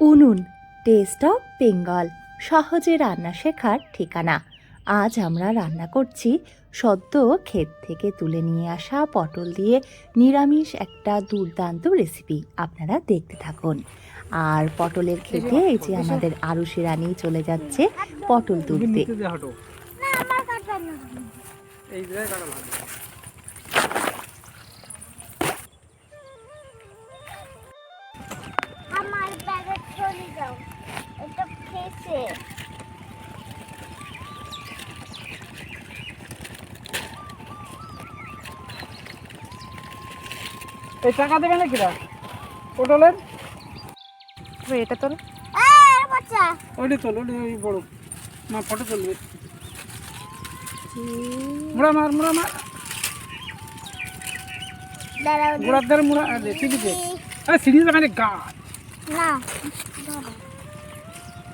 উনুন test of Bengal সহজে রান্না শেখার ঠিকানা। আজ আমরা রান্না করছি সদ্য ক্ষেত থেকে তুলে নিয়ে আসা পটল দিয়ে নিরামিষ একটা দুর্দান্ত রেসিপি আপনারা দেখতে থাকুন। আর পটলের ক্ষেতে এই যে আমাদের আরুষি রানী চলে যাচ্ছে পটল তুলতে। এই ফেসে এই টাকা দেবে না কিরা পটলের? এটা তোর এই বাচ্চা। ওইটা তোল ওইটা ওই বড়। মা ফটো তুলবে। মুড়া মার মুড়া মার। মুড়ার ধারে মুড়া সিঁড়িতে আরে সিঁড়ি মানে গাছ না।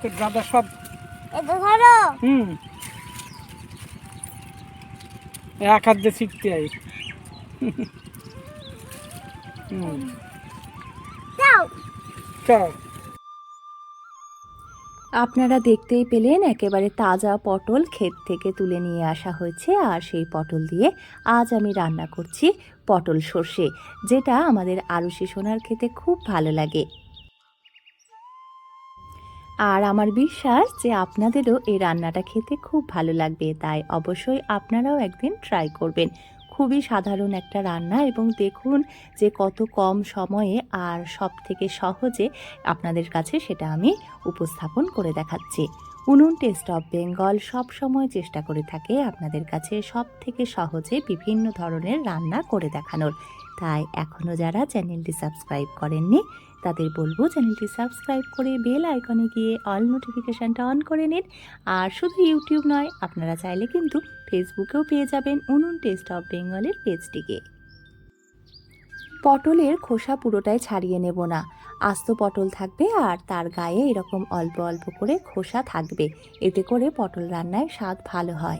তোর গাদা সব। হুম। এক হাত দিয়ে শিখতে আই আপনারা দেখতেই পেলেন একেবারে তাজা পটল ক্ষেত থেকে তুলে নিয়ে আসা হয়েছে আর সেই পটল দিয়ে আজ আমি রান্না করছি পটল সর্ষে যেটা আমাদের আরুষি সোনার খেতে খুব ভালো লাগে। আর আমার বিশ্বাস যে আপনাদেরও এই রান্নাটা খেতে খুব ভালো লাগবে, তাই অবশ্যই আপনারাও একদিন ট্রাই করবেন। খুবই সাধারণ একটা রান্না এবং দেখুন যে কত কম সময়ে আর সব থেকে সহজে আপনাদের কাছে সেটা আমি উপস্থাপন করে দেখাচ্ছি। উনুন টেস্ট অফ বেঙ্গল সব সময় চেষ্টা করে থাকে আপনাদের কাছে সব থেকে সহজে বিভিন্ন ধরনের রান্না করে দেখানোর। তাই এখনও যারা চ্যানেলটি সাবস্ক্রাইব করেননি, তাদের বলব চ্যানেলটি সাবস্ক্রাইব করে বেল আইকনে গিয়ে অল নোটিফিকেশানটা অন করে নিন। আর শুধু ইউটিউব নয়, আপনারা চাইলে কিন্তু ফেসবুকেও পেয়ে যাবেন উনুন টেস্ট অফ বেঙ্গলের পেজটিকে। পটলের খোসা পুরোটাই ছাড়িয়ে নেব না। আস্ত পটল থাকবে আর তার গায়ে এরকম অল্প অল্প করে খোসা থাকবে। এতে করে পটল রান্নায় স্বাদ ভালো হয়।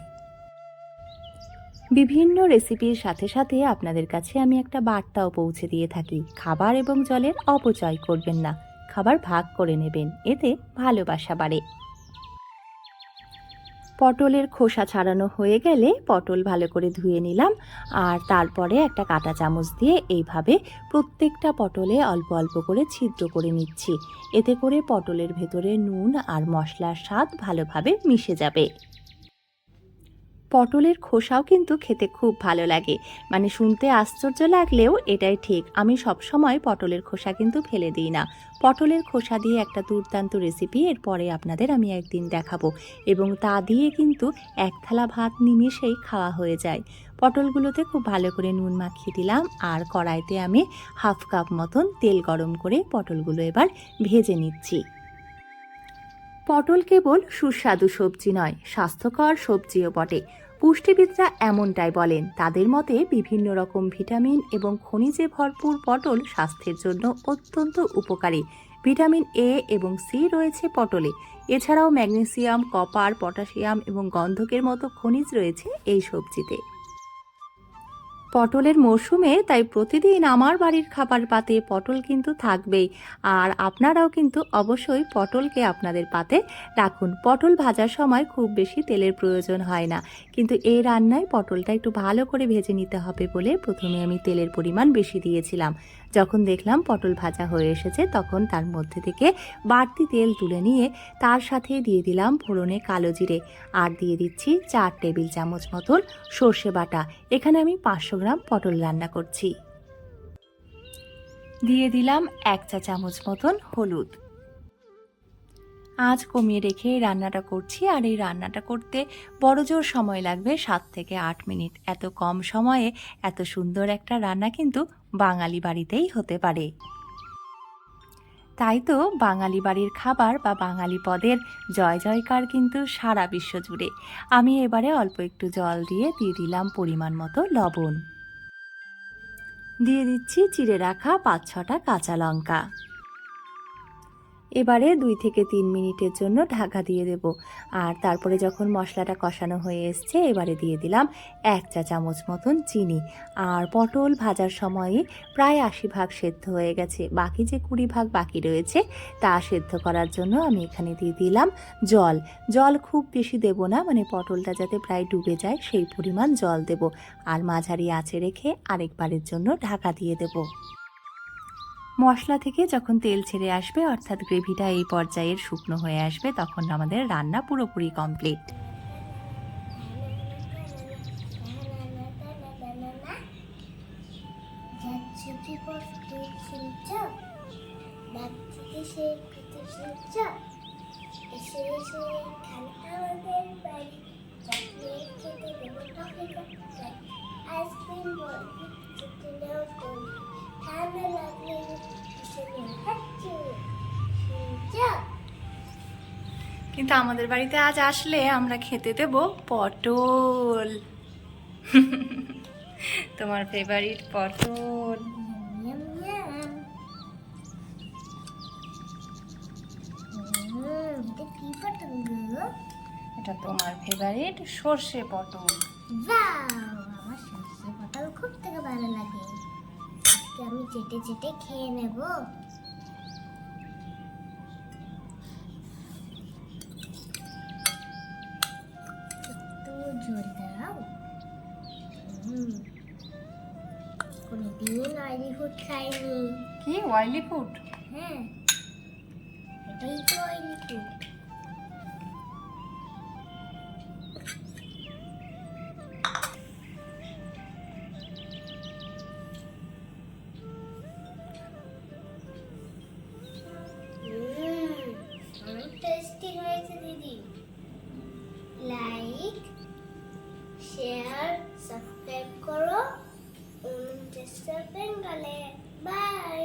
বিভিন্ন রেসিপির সাথে সাথে আপনাদের কাছে আমি একটা বার্তাও পৌঁছে দিয়ে থাকি। খাবার এবং জলের অপচয় করবেন না। খাবার ভাগ করে নেবেন। এতে ভালোবাসা বাড়ে। পটলের খোসা ছাড়ানো হয়ে গেলে পটল ভালো করে ধুয়ে নিলাম। আর তারপরে একটা কাঁটা চামচ দিয়ে এইভাবে প্রত্যেকটা পটলে অল্প অল্প করে ছিদ্র করে নিচ্ছি। এতে করে পটলের ভেতরে নুন আর মশলার স্বাদ ভালোভাবে মিশে যাবে। পটলের খোসাও কিন্তু খেতে খুব ভালো লাগে। মানে শুনতে আশ্চর্য লাগলেও এটাই ঠিক। আমি সবসময় পটলের খোসা কিন্তু ফেলে দিই না। পটলের খোসা দিয়ে একটা দুর্দান্ত রেসিপি এরপরে আপনাদের আমি একদিন দেখাবো। এবং তা দিয়ে কিন্তু এক থালা ভাত নিমেষেই খাওয়া হয়ে যায়। পটলগুলোতে খুব ভালো করে নুন মাখিয়ে দিলাম। আর কড়াইতে আমি হাফ কাপ মতন তেল গরম করে পটলগুলো এবার ভেজে নিচ্ছি। পটল কেবল সুস্বাদু সবজি নয়, স্বাস্থ্যকর সবজিও বটে। পুষ্টিবিদরা এমনটাই বলেন, তাদের মতে বিভিন্ন রকম ভিটামিন এবং খনিজে ভরপুর পটল স্বাস্থ্যের জন্য অত্যন্ত উপকারী। ভিটামিন এ এবং সি রয়েছে পটলে। এছাড়াও ম্যাগনেসিয়াম, কপার, পটাশিয়াম এবং গন্ধকের মতো খনিজ রয়েছে এই সবজিতে। পটলের মরশুমে, তাই প্রতিদিন আমার বাড়ির খাবার পাতে পটল কিন্তু থাকবেই। আর আপনারাও কিন্তু অবশ্যই পটলকে আপনাদের পাতে রাখুন। পটল ভাজার সময় খুব বেশি তেলের প্রয়োজন হয় না। কিন্তু এই রান্নায় পটলটা একটু ভালো করে ভেজে নিতে হবে বলে প্রথমে আমি তেলের পরিমাণ বেশি দিয়েছিলাম। যখন দেখলাম পটল ভাজা হয়ে এসেছে, তখন তার মধ্যে থেকে বাড়তি তেল তুলে নিয়ে তার সাথে দিয়ে দিলাম ফোড়নে কালো জিরে। আর দিয়ে দিচ্ছি চার টেবিল চামচ মতন সর্ষে বাটা। এখানে আমি পাঁচশো গ্রাম পটল রান্না করছি। দিয়ে দিলাম এক চা চামচ মতন হলুদ। আজ কমিয়ে রেখে রান্নাটা করছি আর এই রান্নাটা করতে বড় জোর সময় লাগবে সাত থেকে আট মিনিট। এত কম সময়ে এত সুন্দর একটা রান্না কিন্তু বাঙালি বাড়িতেই হতে পারে। তাই তো বাঙালি বাড়ির খাবার বা বাঙালি পদের জয় জয়কার কিন্তু সারা বিশ্ব জুড়ে। আমি এবারে অল্প একটু জল দিয়ে দিয়ে দিলাম পরিমাণ মতো লবণ। দিয়ে দিচ্ছি চিড়ে রাখা পাঁচ ছটা কাঁচা লঙ্কা। এবারে দুই থেকে তিন মিনিটের জন্য ঢাকা দিয়ে দেব। আর তারপরে যখন মশলাটা কষানো হয়ে এসছে, এবারে দিয়ে দিলাম এক চা চামচ মতন চিনি। আর পটল ভাজার সময়ে প্রায় আশি ভাগ সেদ্ধ হয়ে গেছে। বাকি যে কুড়ি ভাগ বাকি রয়েছে, তা সেদ্ধ করার জন্য আমি এখানে দিয়ে দিলাম জল। জল খুব বেশি দেব না মানে পটলটা যাতে প্রায় ডুবে যায়, সেই পরিমাণ জল দেব। আর মাঝারি আঁচে রেখে আরেকবারের জন্য ঢাকা দিয়ে দেব। মশলা থেকে যখন তেল ছেড়ে আসবে, অর্থাৎ গ্রেভিটা এই পর্যায়ের শুকনো হয়ে আসবে, তখন আমাদের রান্না পুরোপুরি কমপ্লিট যাচ্ছে কিন্তু আমাদের বাড়িতে আজ আসলে আমরা খেতে দেব পটল। তোমার ফেভারিট পটল. এটা তোমার ফেভারিট সর্ষে পটল! আমার সরষে পটল খুব থেকে ভালো লাগে। আমি চেটে চেটে খেয়ে নেব। দাও। হুম। কোনোদিন অয়েলি ফুড খাইনি। কি অয়েলি ফুড হ্যাঁ। এটাই তো অয়েলি ফুড টেস্টি হয়েছে দিদি। লাইক শেয়ার সাবস্ক্রাইব করো। বেঙ্গলে বাই